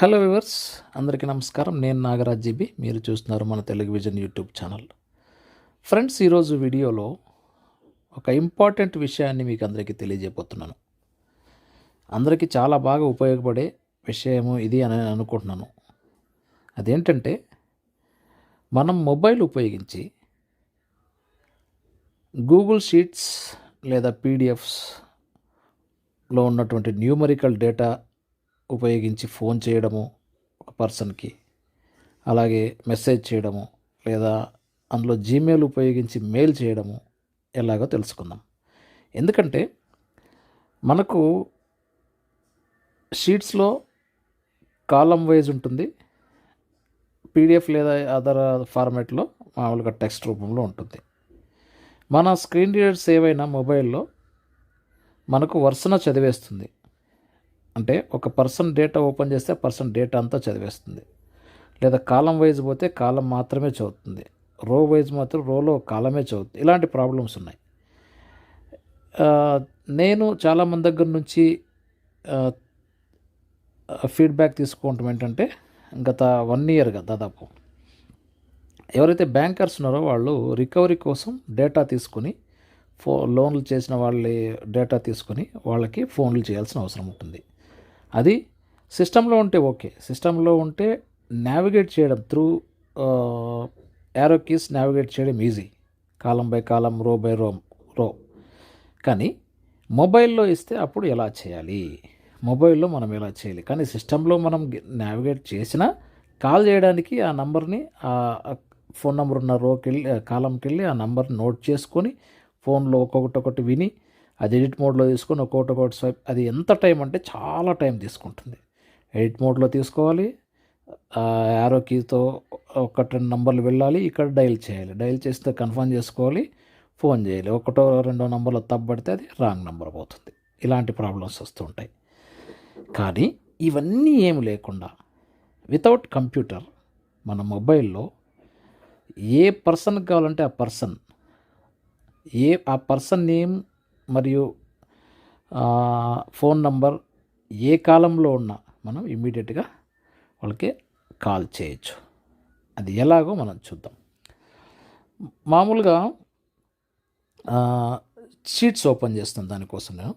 Hello viewers అందరికీ నమస్కారం. నేను నాగరాజ్ జీబీ. మీరు చూస్తున్నారు మన Telugu vision YouTube channel. Friends ఈరోజు వీడియోలో ఒక ఇంపార్టెంట్ విషయాన్ని మీకు అందరికీ తెలియజేయబోతున్నాను. అందరికీ చాలా బాగా ఉపయోగపడే విషయము ఇది అని అనుకుంటున్నాను. అదేంటంటే మనం మొబైల్ ఉపయోగించి గూగుల్ షీట్స్ లేదా పీడిఎఫ్స్లో ఉన్నటువంటి న్యూమరికల్ డేటా ఉపయోగించి ఫోన్ చేయడము ఒక పర్సన్కి అలాగే మెసేజ్ చేయడము లేదా అందులో జీమెయిల్ ఉపయోగించి మెయిల్ చేయడము ఎలాగో తెలుసుకుందాం. ఎందుకంటే మనకు షీట్స్లో కాలం వైజ్ ఉంటుంది పీడిఎఫ్ లేదా అదర్ ఫార్మాట్లో మామూలుగా టెక్స్ట్ రూపంలో ఉంటుంది. మన స్క్రీన్ రీడర్స్ ఏవైనా మొబైల్లో మనకు వరుసన చదివేస్తుంది. అంటే ఒక పర్సన్ డేటా ఓపెన్ చేస్తే పర్సన్ డేటా అంతా చదివేస్తుంది. లేదా కాలం వైజ్ పోతే కాలం మాత్రమే చదువుతుంది. రో వైజ్ మాత్రం రోలో కాలమే చదువుతుంది. ఇలాంటి ప్రాబ్లమ్స్ ఉన్నాయి. నేను చాలామంది దగ్గర నుంచి ఫీడ్బ్యాక్ తీసుకోవటం ఏంటంటే గత వన్ ఇయర్గా దాదాపు. ఎవరైతే బ్యాంకర్స్ ఉన్నారో వాళ్ళు రికవరీ కోసం డేటా తీసుకుని ఫో లోన్లు చేసిన వాళ్ళ డేటా తీసుకుని వాళ్ళకి ఫోన్లు చేయాల్సిన అవసరం ఉంటుంది. అది సిస్టంలో ఉంటే ఓకే. సిస్టంలో ఉంటే నావిగేట్ చేయడం త్రూ యారో కీస్ నావిగేట్ చేయడం easy. Column by column row by row రో. కానీ మొబైల్లో ఇస్తే అప్పుడు ఎలా చేయాలి? మొబైల్లో మనం ఎలా చేయాలి? కానీ సిస్టంలో మనం నావిగేట్ చేసినా కాల్ చేయడానికి ఆ నంబర్ని ఆ ఫోన్ నెంబర్ ఉన్న రోకి వెళ్ళి కాలంకి వెళ్ళి ఆ నంబర్ నోట్ చేసుకొని ఫోన్లో ఒక్కొక్కటి ఒకటి విని అది ఎడిట్ మోడ్లో తీసుకొని ఒక్కొక్కటి ఒకటి స్వైప్ అది ఎంత టైం అంటే చాలా టైం తీసుకుంటుంది. ఎడిట్ మోడ్లో తీసుకోవాలి యారో కీతో ఒకటి రెండు నంబర్లు వెళ్ళాలి ఇక్కడ డైల్ చేయాలి. డైల్ చేస్తే కన్ఫర్మ్ చేసుకోవాలి ఫోన్ చేయాలి. ఒకటో రెండో నంబర్లో తప్పబడితే అది రాంగ్ నెంబర్ పోతుంది. ఇలాంటి ప్రాబ్లమ్స్ వస్తూ ఉంటాయి. కానీ ఇవన్నీ ఏమి లేకుండా వితౌట్ కంప్యూటర్ మన మొబైల్లో ఏ పర్సన్కి కావాలంటే ఆ పర్సన్ ఏ ఆ పర్సన్ నేమ్ మరియు ఫోన్ నంబర్ ఏ కాలంలో ఉన్నా మనం ఇమ్మీడియట్గా వాళ్ళకి కాల్ చేయొచ్చు. అది ఎలాగో మనం చూద్దాం. మామూలుగా షీట్స్ ఓపెన్ చేస్తాం దానికోసం నేను.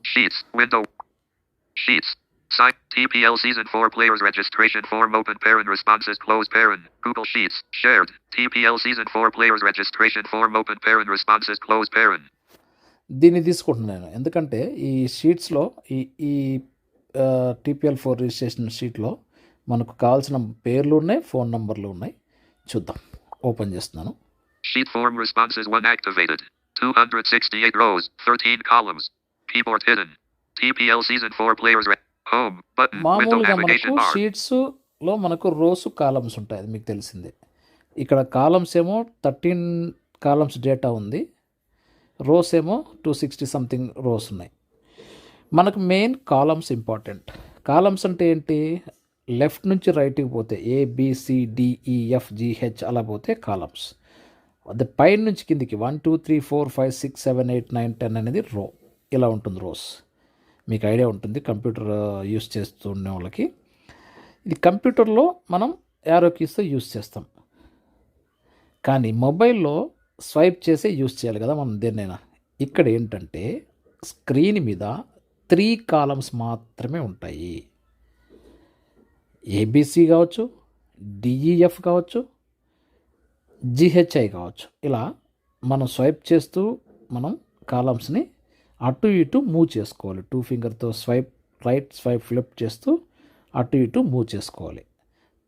Shared TPL season four players registration form open paren responses close paren దీన్ని తీసుకుంటున్నాను నేను ఎందుకంటే ఈ షీట్స్లో ఈ ఈ టీపీఎల్ ఫోర్ రిజిస్ట్రేషన్ షీట్లో మనకు కావాల్సిన పేర్లు ఉన్నాయి ఫోన్ నంబర్లు ఉన్నాయి చూద్దాం ఓపెన్ చేస్తున్నాను Sheet Form Responses 1 activated. 268 rows. 13 columns. Keyboard hidden. TPL Season 4 Players Home. Button. Window మామూలుగా navigation మనకు bar. షీట్స్లో మనకు రోస్ కాలమ్స్ ఉంటాయి అది మీకు తెలిసిందే ఇక్కడ కాలమ్స్ ఏమో థర్టీన్ కాలమ్స్ డేటా ఉంది రోస్ ఏమో టూ సిక్స్టీ సంథింగ్ రోస్ ఉన్నాయి. మనకు మెయిన్ కాలమ్స్ ఇంపార్టెంట్ కాలమ్స్ అంటే ఏంటి? లెఫ్ట్ నుంచి రైట్కి పోతే ఏ ఏబిసిడిఈఎఫ్ జిహెచ్ అలా పోతే కాలమ్స్ అది పైన నుంచి కిందికి one two three four five six seven eight nine ten అనేది రో ఇలా ఉంటుంది రోస్. మీకు ఐడియా ఉంటుంది కంప్యూటర్ uh, యూస్ చేస్తుండే వాళ్ళకి. ఇది కంప్యూటర్లో మనం యారో కీస్తో యూస్ చేస్తాం. కానీ మొబైల్లో స్వైప్ చేసే యూస్ చేయాలి కదా మనం దేన్నైనా. ఇక్కడ ఏంటంటే స్క్రీన్ మీద త్రీ కాలమ్స్ మాత్రమే ఉంటాయి. ఏబిసి కావచ్చు డిఈఎఫ్ కావచ్చు జిహెచ్ఐ కావచ్చు. ఇలా మనం స్వైప్ చేస్తూ మనం కాలమ్స్ని అటు ఇటు మూవ్ చేసుకోవాలి. టూ ఫింగర్తో స్వైప్ రైట్ స్వైప్ ఫ్లిప్ చేస్తూ అటు ఇటు మూవ్ చేసుకోవాలి.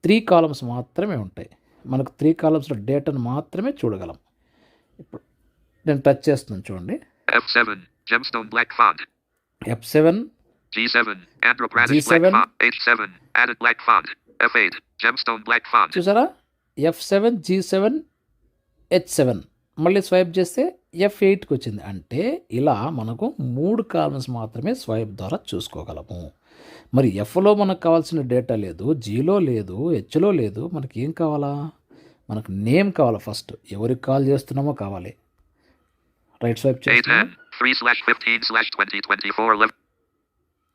త్రీ కాలమ్స్ మాత్రమే ఉంటాయి. మనకు త్రీ కాలమ్స్లో డేటాను మాత్రమే చూడగలం. ఇప్పుడు నేను టచ్ చేస్తున్నాను చూడండి F7. Gemstone Black Font. F seven G7. Andhra Pradesh Black G7. Font. H7. Added Black Font. F8. Gemstone Black Font. చూసారా F seven G seven H seven మళ్ళీ స్వైప్ చేస్తే ఎఫ్ ఎయిట్కి వచ్చింది అంటే ఇలా మనకు మూడు కాలమ్స్ మాత్రమే స్వైప్ ద్వారా చూసుకోగలము మరి ఎఫ్లో మనకు కావాల్సిన డేటా లేదు జీలో లేదు హెచ్లో లేదు మనకి ఏం కావాలా మనకు నేమ్ కావాలి ఫస్ట్ ఎవరికి కాల్ చేస్తున్నామో కావాలి రైట్ స్వైప్ చేస్తున్నాను A10. 3 slash 15 slash 2024 11.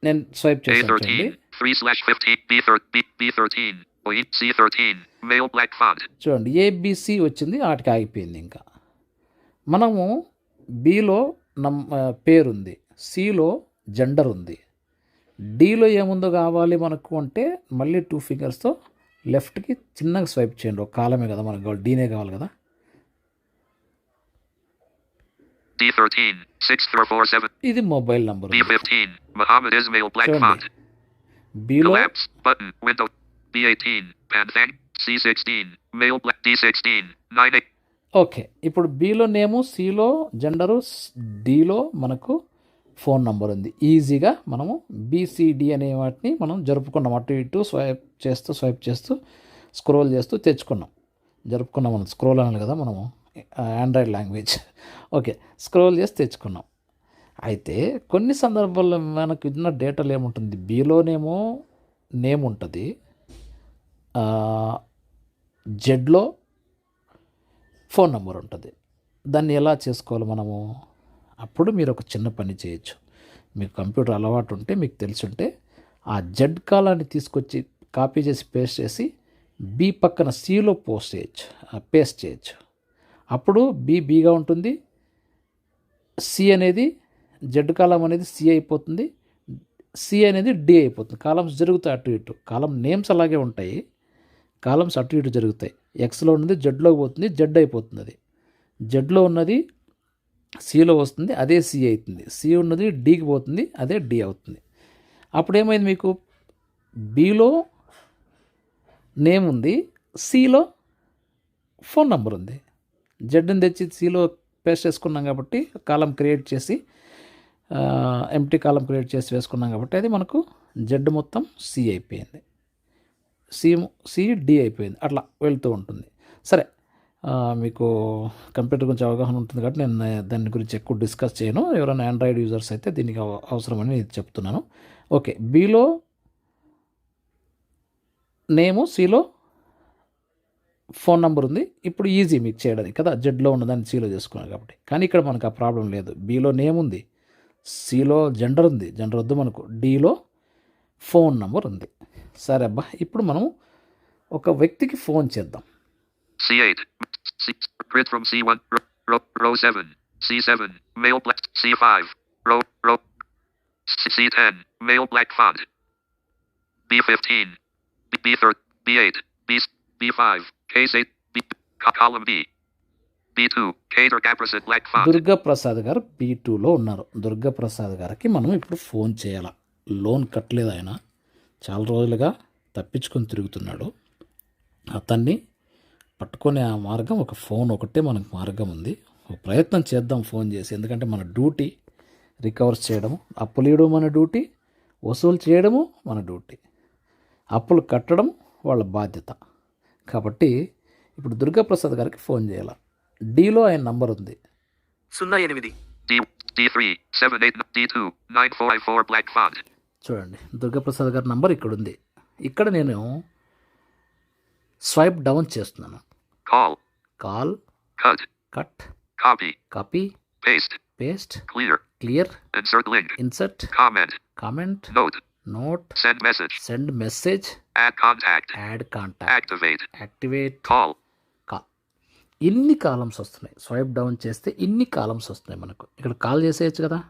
నేను స్వైప్ A13. చూడండి 3 slash 15. B, thir- B, B13. Point C13. Male black font. చూడండి ఏబిసి వచ్చింది వాటికి ఆగిపోయింది ఇంకా మనము బిలో నమ్ పేరుంది సిలో జెండర్ ఉంది డిలో ఏముందో కావాలి మనకు అంటే మళ్ళీ టూ ఫింగర్స్తో లెఫ్ట్కి చిన్నగా స్వైప్ చేయండి ఒక కాలమే కదా మనకు కావాలి డీనే కావాలి కదా D13. 6447. ఇది mobile number B15. Muhammad Ismail black Show me. font. Below Collapse. Button. Window. B18. Panthang. C16. Male black. D16. 9 okay ఇప్పుడు బిలో నేము సిలో జెండరు డిలో మనకు ఫోన్ నంబర్ ఉంది ఈజీగా మనము బీసీడి అనే వాటిని మనం జరుపుకున్నాం అటు ఇటు స్వైప్ చేస్తూ స్వైప్ చేస్తూ స్క్రోల్ చేస్తూ తెచ్చుకున్నాం. జరుపుకున్నాం మనం స్క్రోల్ అనాలి కదా మనము. Android language. ఓకే స్క్రోల్ చేసి తెచ్చుకున్నాం. అయితే కొన్ని సందర్భాల్లో మనకు ఇన్న డేటాలు ఏముంటుంది బీలోనేమో నేమ్ ఉంటుంది. జెడ్లో ఫోన్ నెంబర్ ఉంటుంది. దాన్ని ఎలా చేసుకోవాలి మనము? అప్పుడు మీరు ఒక చిన్న పని చేయొచ్చు. మీకు కంప్యూటర్ అలవాటు ఉంటే మీకు తెలుసుంటే ఆ జెడ్ కాలాన్ని తీసుకొచ్చి కాపీ చేసి పేస్ట్ చేసి బి పక్కన సిలో పోస్ట్ చేయొచ్చు. పేస్ట్ చేయొచ్చు. అప్పుడు బి బీగా ఉంటుంది. సి అనేది జెడ్ కాలం అనేది సి అయిపోతుంది. సి అనేది డి అయిపోతుంది. కాలమ్స్ జరుగుతాయి అటు ఇటు. కాలం నేమ్స్ అలాగే ఉంటాయి. కాలమ్స్ అటు ఇటు జరుగుతాయి. ఎక్స్లో ఉన్నది జెడ్లోకి పోతుంది. జెడ్ అయిపోతుంది అది. జెడ్లో ఉన్నది సిలో వస్తుంది. అదే సి అవుతుంది సి ఉన్నది డీకి పోతుంది. అదే డి అవుతుంది. అప్పుడు ఏమైంది మీకు బీలో నేమ్ ఉంది. సిలో ఫోన్ నెంబర్ ఉంది. జెడ్ని తెచ్చి సిలో పేస్ట్ చేసుకున్నాం కాబట్టి కాలం క్రియేట్ చేసి ఎంటీ కాలం క్రియేట్ చేసి వేసుకున్నాం కాబట్టి అది మనకు జెడ్ మొత్తం సి అయిపోయింది. సి సి డి అయిపోయింది. అట్లా వెళ్తూ ఉంటుంది. సరే మీకు కంప్యూటర్ గురించి అవగాహన ఉంటుంది కాబట్టి నేను దాని గురించి ఎక్కువ డిస్కస్ చేయను. ఎవరైనా ఆండ్రాయిడ్ యూజర్స్ అయితే దీనికి అవసరమని చెప్తున్నాను. ఓకే బీలో నేము సిలో ఫోన్ నెంబర్ ఉంది. ఇప్పుడు ఈజీ మీకు చేయడానికి కదా. జెడ్లో ఉన్నదాన్ని సీలో చేసుకున్నాను కాబట్టి. కానీ ఇక్కడ మనకు ఆ ప్రాబ్లం లేదు. బీలో నేమ్ ఉంది. సిలో జెండర్ ఉంది. జెండర్ వద్దు మనకు. డిలో ఫోన్ నెంబర్ ఉంది. సరే అబ్బా ఇప్పుడు మనం ఒక వ్యక్తికి ఫోన్ చేద్దాం. C10. Male black. Font. B15. B, B3. B8. B, B5. Case 8. B, column B. B2. Black Prasad గారు పీ టూలో ఉన్నారు దుర్గాప్రసాద్ గారికి మనం ఇప్పుడు ఫోన్ చేయాల లోన్ కట్టలేదు ఆయన చాలా రోజులుగా తప్పించుకొని తిరుగుతున్నాడు అతన్ని పట్టుకునే ఆ మార్గం ఒక ఫోన్ ఒకటే మనకు మార్గం ఉంది ఒక ప్రయత్నం చేద్దాం ఫోన్ చేసి ఎందుకంటే మన డ్యూటీ రికవర్ చేయడము అప్పులు ఇవ్వడం మన డ్యూటీ వసూలు చేయడము మన డ్యూటీ అప్పులు కట్టడం వాళ్ళ బాధ్యత కాబట్టి ఇప్పుడు దుర్గాప్రసాద్ గారికి ఫోన్ చేయాలి డీలో ఆయన నంబర్ ఉంది సున్నా ఎనిమిది D, D3. 7, 8, D2. 9454 black font. చూడండి దుర్గాప్రసాద్ గారి నంబర్ ఇక్కడ ఉంది ఇక్కడ నేను స్వైప్ డౌన్ చేస్తున్నాను. Call Cut. Cut. Copy Paste. Paste Clear. Clear link. Insert Comment. Comment Note. Note Send message. Send message Add contact. Add contact. Activate Call. Call ఇన్ని columns వస్తున్నాయి. Swipe down చేస్తే ఇన్ని columns వస్తున్నాయి మనకు. ఇక్కడ call చేసేయచ్చు కదా?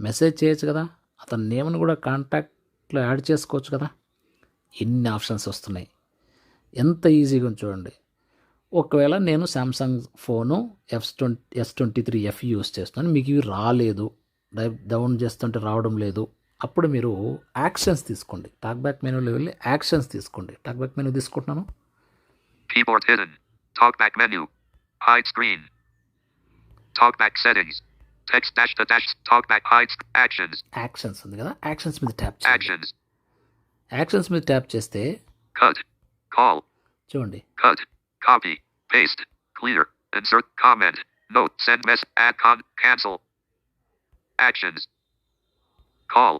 మెసేజ్ చేయొచ్చు కదా? అతని నేమ్ను కూడా కాంటాక్ట్లో యాడ్ చేసుకోవచ్చు కదా? ఇన్ని ఆప్షన్స్ వస్తున్నాయి. ఎంత ఈజీగా చూడండి. ఒకవేళ నేను Samsung phone F twenty S twenty three F use చేస్తున్నాను. మీకు ఇవి రాలేదు. డై- డౌన్ చేస్తుంటే రావడం లేదు. అప్పుడు మీరు యాక్షన్స్ తీసుకోండి టాక్ బ్యాక్ మెనూలో వెళ్ళి యాక్షన్స్ తీసుకోండి టాక్ బ్యాక్ మెనూ తీసుకుంటున్నాను Keyboard hidden. Talkback menu. Hide screen. Talkback settings. Text dash to dash. Talkback hide sc- actions. Actions ఉంది కదా యాక్షన్స్ మీద ట్యాప్ చేయండి Actions. యాక్షన్స్ మీద ట్యాప్ చేస్తే Cut. Call. చూడండి Cut. Copy. Paste. Clear. Insert comment. Note. Send mess. Add con. Cancel. Actions. Call.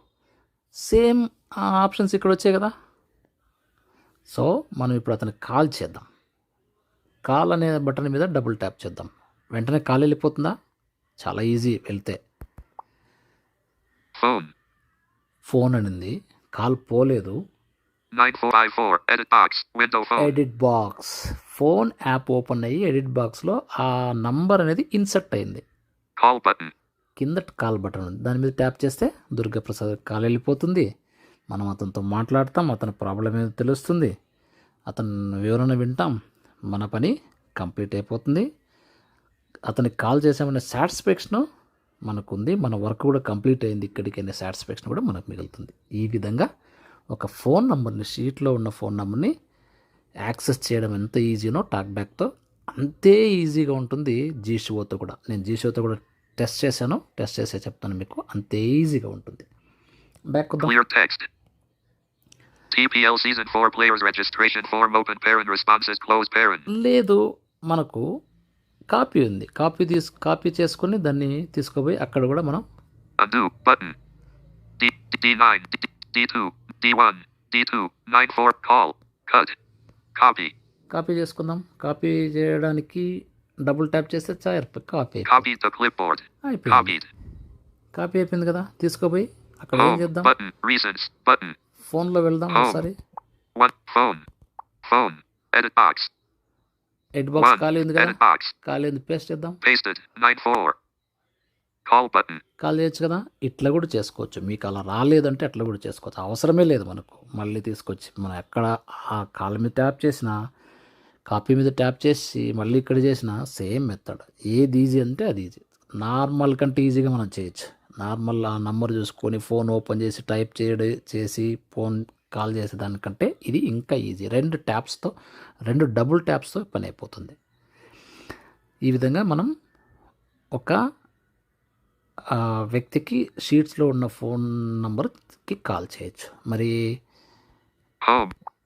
Same options ఇక్కడ వచ్చాయి కదా సో మనం ఇప్పుడు అతనికి కాల్ చేద్దాం కాల్ అనే బటన్ మీద డబుల్ ట్యాప్ చేద్దాం వెంటనే కాల్ వెళ్ళిపోతుందా చాలా ఈజీ వెళ్తే. ఫోన్ అనింది కాల్ పోలేదు 9454. Edit box. Window phone. Edit box phone app open అయ్యి ఎడిట్ బాక్స్లో ఆ నంబర్ అనేది ఇన్సర్ట్ అయింది. కింద కాల్ బటన్ ఉంది. దాని మీద ట్యాప్ చేస్తే దుర్గాప్రసాద్ కాల్ వెళ్ళిపోతుంది. మనం అతనితో మాట్లాడతాం అతని ప్రాబ్లం ఏదో తెలుస్తుంది. అతని వివరణ వింటాం. మన పని కంప్లీట్ అయిపోతుంది. అతనికి కాల్ చేసామనే సాటిస్ఫాక్షన్ మనకుంది. మన వర్క్ కూడా కంప్లీట్ అయింది. ఇక్కడికి అనే సాటిస్ఫాక్షన్ కూడా మనకు మిగులుతుంది. ఈ విధంగా ఒక ఫోన్ నెంబర్ని షీట్లో ఉన్న ఫోన్ నెంబర్ని యాక్సెస్ చేయడం ఎంత ఈజీనో టాక్ బ్యాక్తో అంతే ఈజీగా ఉంటుంది. జీషోతో కూడా. నేను జీషోతో కూడా టెస్ట్ చేశాను టెస్ట్ చేసే చెప్తాను మీకు అంతే ఈజీగా ఉంటుంది బ్యాక్ వద్దాం Clear text. TPL Season 4 Players Registration Form Open Parent Responses Close Parent. లేదు మనకు కాపీ ఉంది కాపీ తీసు కాపీ చేసుకొని దాన్ని తీసుకుపోయి అక్కడ కూడా మనం Undo. Button. D, D9. D, D2. D1. D2. 94. Call. Cut. Copy. Copy చేసుకుందాం కాపీ చేయడానికి డబుల్ ట్యాప్ చేస్తే చాయర్ కాపీ. అయిపోయింది. కాపీ అయిపోయింది కదా తీసుకుపోయి అక్కడ ఏం Home. చేద్దాం. ఫోన్లో వెళ్దాం Home. ఒకసారి. Edit box. ఖాళీ ఉంది కదా. ఖాళీ ఉంది పేస్ట్ చేద్దాం Pasted. 94. Call button. కాల్ చేయొచ్చు కదా ఇట్లా కూడా చేసుకోవచ్చు మీకు అలా రాలేదంటే అట్లా కూడా చేసుకోవచ్చు అవసరమే లేదు మనకు మళ్ళీ తీసుకొచ్చి మనం ఎక్కడ ఆ కాల్ మీద ట్యాప్ చేసినా కాపీ మీద ట్యాప్ చేసి మళ్ళీ ఇక్కడ చేసిన సేమ్ మెథడ్. ఏది ఈజీ అంటే అది ఈజీ. నార్మల్ కంటే ఈజీగా మనం చేయొచ్చు. నార్మల్ ఆ నంబర్ చూసుకొని ఫోన్ ఓపెన్ చేసి టైప్ చేయడం చేసి ఫోన్ కాల్ చేసే దానికంటే ఇది ఇంకా ఈజీ. రెండు ట్యాప్స్తో రెండు డబుల్ ట్యాప్స్తో పని అయిపోతుంది. ఈ విధంగా మనం ఒక వ్యక్తికి షీట్స్లో ఉన్న ఫోన్ నంబర్కి కాల్ చేయొచ్చు. మరి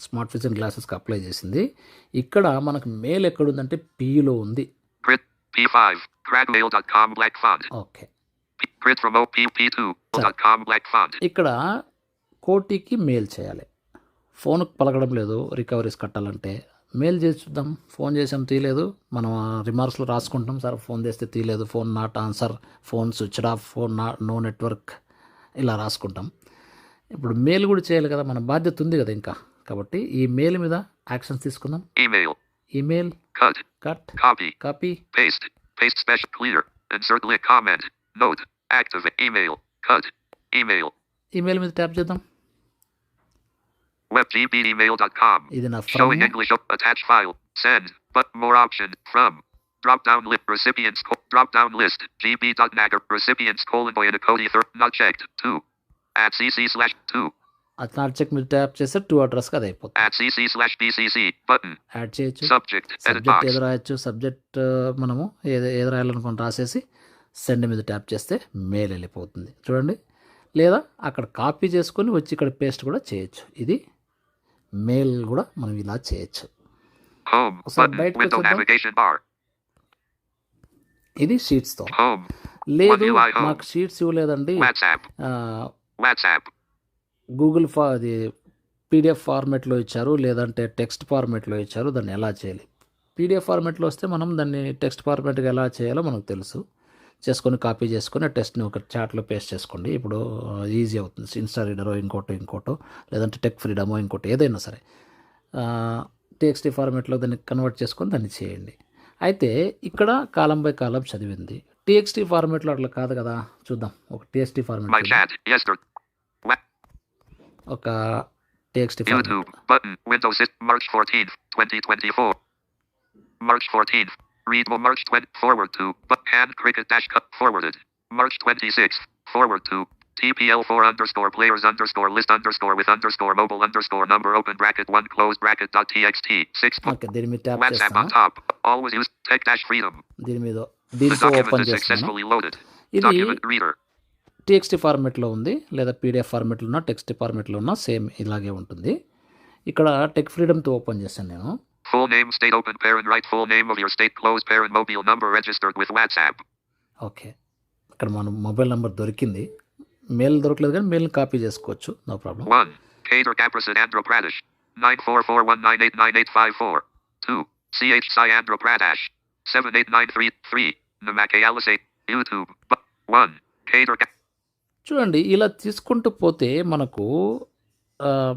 స్మార్ట్ విజన్ గ్లాసెస్కి అప్లై చేసింది. ఇక్కడ మనకు మెయిల్ ఎక్కడుందంటే పీలో ఉంది. Grid. P5. Gradmail.com black font. Okay. P- Grid remote PP2.com black font. ఇక్కడ కోటికి మెయిల్ చేయాలి. ఫోన్కి పలకడం లేదు రికవరీస్ కట్టాలంటే. మెయిల్ చేసి చూద్దాం. ఫోన్ చేసాం తీయలేదు. మనం రిమార్క్స్లో రాసుకుంటాం సార్ ఫోన్ చేస్తే తీయలేదు. Phone not answer. Phone switch off. Phone నా నో నెట్వర్క్. ఇలా రాసుకుంటాం. ఇప్పుడు మెయిల్ కూడా చేయాలి కదా. మన బాధ్యత ఉంది కదా ఇంకా. కాబట్టి ఈ మెయిల్ మీద యాక్షన్స్ తీసుకుందాం Email. Email Cut. Cut Copy. Copy Paste. Paste special clear. Insert link comment. Note. Activate email. Cut. Email. Email మీద ట్యాప్ చేద్దాం WebGBemail.com. ఇది నా Showing from English. Up, attach file. Send. But more option. From. Drop down list. Recipients. Co- drop down list. GB.Nagger. Recipients colon boy and Cody third. Not checked. 2. At CC slash 2. అది not check మీద tap చేస్తే to అడ్రస్కి అది అయిపోతుంది. Add చేయొచ్చు subject. ఏది రాయొచ్చు subject మనము ఏది ఏది రాయాలనుకుని రాసేసి సెండ్ మీద ట్యాప్ చేస్తే మెయిల్ వెళ్ళిపోతుంది చూడండి లేదా అక్కడ కాపీ చేసుకొని వచ్చి ఇక్కడ పేస్ట్ కూడా చేయొచ్చు ఇది మెయిల్ కూడా మనం ఇలా చేయొచ్చు. ఇది షీట్స్తో. లేదు. మాకు షీట్స్ ఇవ్వలేదండి. గూగుల్ ఫా అది పీడిఎఫ్ ఫార్మెట్లో ఇచ్చారు లేదంటే టెక్స్ట్ ఫార్మెట్లో ఇచ్చారు దాన్ని ఎలా చేయాలి? పీడిఎఫ్ ఫార్మెట్లో వస్తే మనం దాన్ని టెక్స్ట్ ఫార్మెట్గా ఎలా చేయాలో మనకు తెలుసు. చేసుకొని కాపీ చేసుకొని టెస్ట్ని ఒక చాట్లో పేస్ట్ చేసుకోండి. ఇప్పుడు ఈజీ అవుతుంది. ఇన్స్టా రీడరో ఇంకోటో ఇంకోటో లేదంటే టెక్ ఫ్రీడమో ఇంకోటో ఏదైనా సరే. టీఎక్స్టీ ఫార్మేట్లో దాన్ని కన్వర్ట్ చేసుకొని దాన్ని చేయండి. అయితే ఇక్కడ కాలం బై కాలం చదివింది. టీఎక్స్టీ ఫార్మేట్లో అట్లా కాదు కదా. చూద్దాం. ఒక టీఎక్స్టీ ఫార్మెట్ ఫార్మేట్ ఒక TXT format YouTube. Button. Windows. It, March 14th, 2024. March 14th. Read more March 20. Forward to. But hand cricket dash cut. Forwarded. March 26th. Forward to. TPL4 underscore players underscore list underscore with underscore mobile underscore number open bracket 1 close bracket dot txt. 6. Okay దీని మీద tap WhatsApp on చేస్తాను top. Always use tech dash freedom. దీని మీద The దీంతో document open is చేస్తాను successfully loaded. ఇది Document reader. TXT ఫార్మెట్లో ఉంది లేదా పీడిఎఫ్ ఫార్మెట్లో ఉన్నా టెక్స్ట్ ఫార్మెట్లో ఉన్నా సేమ్ ఇలాగే ఉంటుంది. ఇక్కడ టెక్ ఫ్రీడమ్తో ఓపెన్ చేశాను నేను. Full name state open paren and write full name of your state close paren and mobile number registered with WhatsApp okay. ఇక్కడ మన మొబైల్ నంబర్ దొరికింది. మెయిల్ దొరకలేదు కానీ మెయిల్ కాపీ చేసుకోవచ్చు నో ప్రాబ్లం. 1 కేజర్ క్యాప్రస్ and Andhra Pradesh 9441989854 2 CH Sai Andhra Pradesh. 78933 Namakayalase YouTube. 1 Kader Ka- చూడండి ఇలా తీసుకుంటూ పోతే మనకు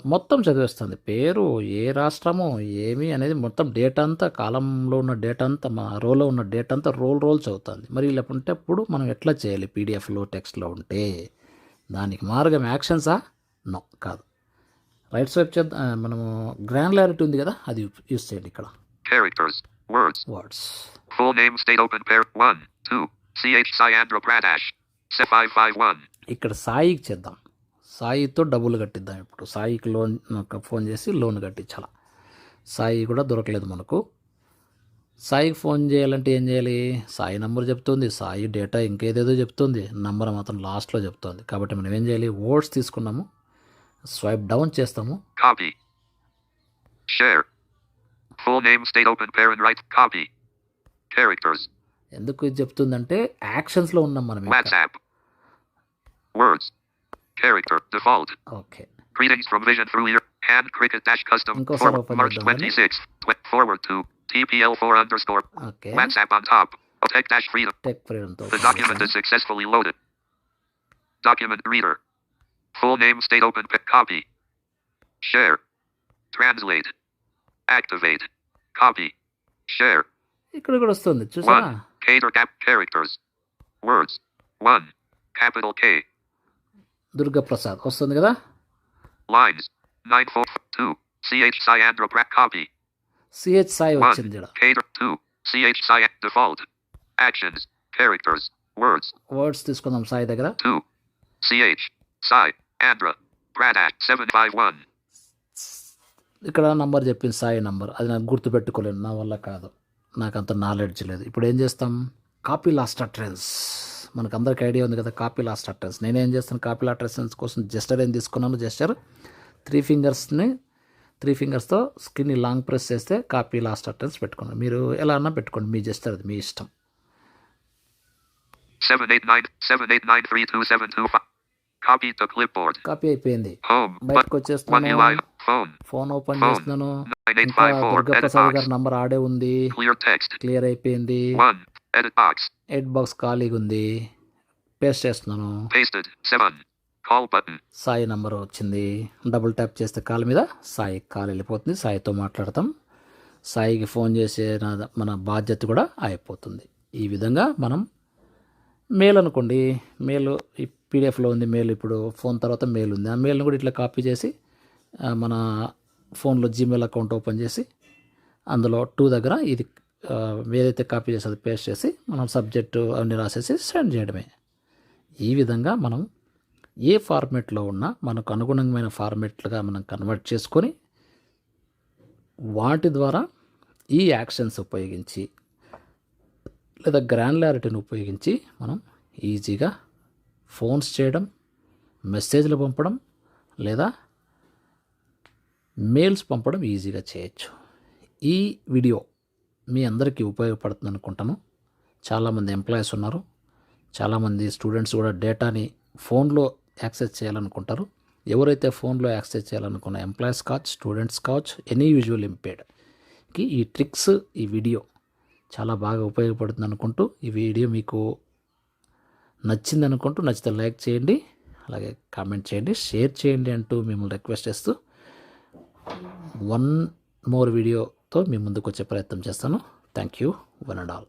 మొత్తం చదివేస్తుంది పేరు ఏ రాష్ట్రము ఏమి అనేది మొత్తం డేటా అంతా కాలంలో ఉన్న డేటా అంతా మా రోలో ఉన్న డేటా అంతా రోల్ రోల్ చదువుతుంది మరి ఇలా ఉంటేప్పుడు మనం ఎట్లా చేయాలి పీడిఎఫ్లో టెక్స్ట్లో ఉంటే దానికి మార్గం యాక్షన్సా నో కాదు రైట్ స్వైప్ చేద్దాం మనము గ్రాన్యులారిటీ ఉంది కదా అది యూస్ చేయండి ఇక్కడ. Words Full name, state open parent. 1. 2. CH Sai Andhra Pradesh. Se 551. ఇక్కడ సాయికి చేద్దాం సాయితో డబ్బులు కట్టిద్దాం ఇప్పుడు సాయికి లోన్ నాకు ఫోన్ చేసి లోన్ కట్టించాల సాయి కూడా దొరకలేదు మనకు సాయికి ఫోన్ చేయాలంటే ఏం చేయాలి సాయి నంబర్ చెప్తుంది సాయి డేటా ఇంకేదేదో చెప్తుంది నంబర్ మాత్రం లాస్ట్లో చెప్తుంది కాబట్టి మనం ఏం చేయాలి వర్డ్స్ తీసుకున్నాము స్వైప్ డౌన్ చేస్తాము. Share. Full name, state open parent, right. Copy. Characters. ఎందుకు ఇది చెప్తుందంటే యాక్షన్స్లో ఉన్నాం మనం ఇంకా. WhatsApp. Words. Character. Default. Okay Greetings from Vision through your hand cricket dash custom. Inko Forward, sarap March panood naman, 26th. Tw- forward to TPL4 underscore. Okay WhatsApp on top. Tech dash freedom. Tech ఫ్రీడంతో The document is successfully loaded. Document reader. Full name state open pic copy. Share. Translate. Activate. Copy. Share. ఇక్కడ కూడా వస్తుంది చూసారా 1. Cater cap characters. Words. 1. Capital K. Durga Prasad వస్తుంది కదా Lines. 942. CH Cyandra Pratt copy. CH Sai 1. వచ్చింది ఇక్కడ Cater 2. CH Cy default. Actions. Characters. Words. Words తీసుకుందాం సాయి దగ్గర 2. CH. Cy. Andra. Pradat 751. ఇక్కడ నంబర్ చెప్పింది సాయి నంబర్ అది నాకు గుర్తుపెట్టుకోలేను నా వల్ల కాదు నాకు అంత నాలెడ్జ్ లేదు ఇప్పుడు ఏం చేస్తాం కాపీ లాస్ట్ అట్రెన్స్ మనకు అందరికి ఐడియా ఉంది కదా కాపీ లాస్ట్ అట్రెన్స్ నేనేం చేస్తాను కాపీ లాస్ట్ అట్రెన్స్ కోసం జస్టర్ ఏం తీసుకున్నాను జస్టర్ త్రీ ఫింగర్స్ని త్రీ ఫింగర్స్తో స్క్రీన్ని లాంగ్ ప్రెస్ చేస్తే కాపీ లాస్ట్ అట్రెన్స్ పెట్టుకున్నాను మీరు ఎలా అన్నా పెట్టుకోండి మీ జస్టర్ అది మీ ఇష్టం 789 7893275. Copy to clipboard. కాపీ అయిపోయింది బయటకు వచ్చేస్తున్నాను. Phone open. చేస్తున్నాను ఇంకా 9854. దుర్గా ప్రసాద్. గారి నంబర్ ఆడే ఉంది. క్లియర్ అయిపోయింది 1. Edit box. ఎయిట్ బాక్స్ ఖాళీగా ఉంది పేస్ట్ చేస్తున్నాను Pasted. 7. Call button. Sai number వచ్చింది డబుల్ ట్యాప్ చేస్తే కాల్ మీద సాయి కాల్ వెళ్ళిపోతుంది సాయితో మాట్లాడతాం సాయికి ఫోన్ చేసే మన బాధ్యత కూడా అయిపోతుంది ఈ విధంగా మనం మెయిల్ అనుకోండి మెయిల్ ఈ పీడిఎఫ్లో ఉంది మెయిల్ ఇప్పుడు ఫోన్ తర్వాత మెయిల్ ఉంది ఆ మెయిల్ని కూడా ఇట్లా కాపీ చేసి మన ఫోన్లో జీమెయిల్ అకౌంట్ ఓపెన్ చేసి అందులో టూ దగ్గర ఇది ఏదైతే కాపీ చేసి అది పేస్ట్ చేసి మనం సబ్జెక్టు అన్ని రాసేసి సెండ్ చేయడమే. ఈ విధంగా మనం ఏ ఫార్మేట్లో ఉన్నా మనకు అనుగుణమైన ఫార్మేట్లుగా మనం కన్వర్ట్ చేసుకొని వాటి ద్వారా ఈ యాక్షన్స్ ఉపయోగించి లేదా గ్రాన్యులారిటీని ఉపయోగించి మనం ఈజీగా ఫోన్స్ చేయడం మెసేజ్లు పంపడం లేదా మెయిల్స్ పంపడం ఈజీగా చేయొచ్చు. ఈ వీడియో మీ అందరికీ ఉపయోగపడుతుంది అనుకుంటాను చాలామంది ఎంప్లాయీస్ ఉన్నారు. చాలామంది స్టూడెంట్స్ కూడా డేటాని ఫోన్లో యాక్సెస్ చేయాలనుకుంటారు. ఎవరైతే ఫోన్లో యాక్సెస్ చేయాలనుకున్న ఎంప్లాయీస్ కావచ్చు స్టూడెంట్స్ కావచ్చు ఎనీ విజువల్ ఇంపేర్డ్కి ఈ ట్రిక్స్ ఈ వీడియో చాలా బాగా ఉపయోగపడుతుంది అనుకుంటూ ఈ వీడియో మీకు నచ్చింది అనుకుంటూ నచ్చితే లైక్ చేయండి అలాగే కామెంట్ చేయండి షేర్ చేయండి అంటూ మిమ్మల్ని రిక్వెస్ట్ చేస్తూ వన్ మోర్ వీడియో తో మీ ముందుకు వచ్చే ప్రయత్నం చేస్తాను. Thank you one and all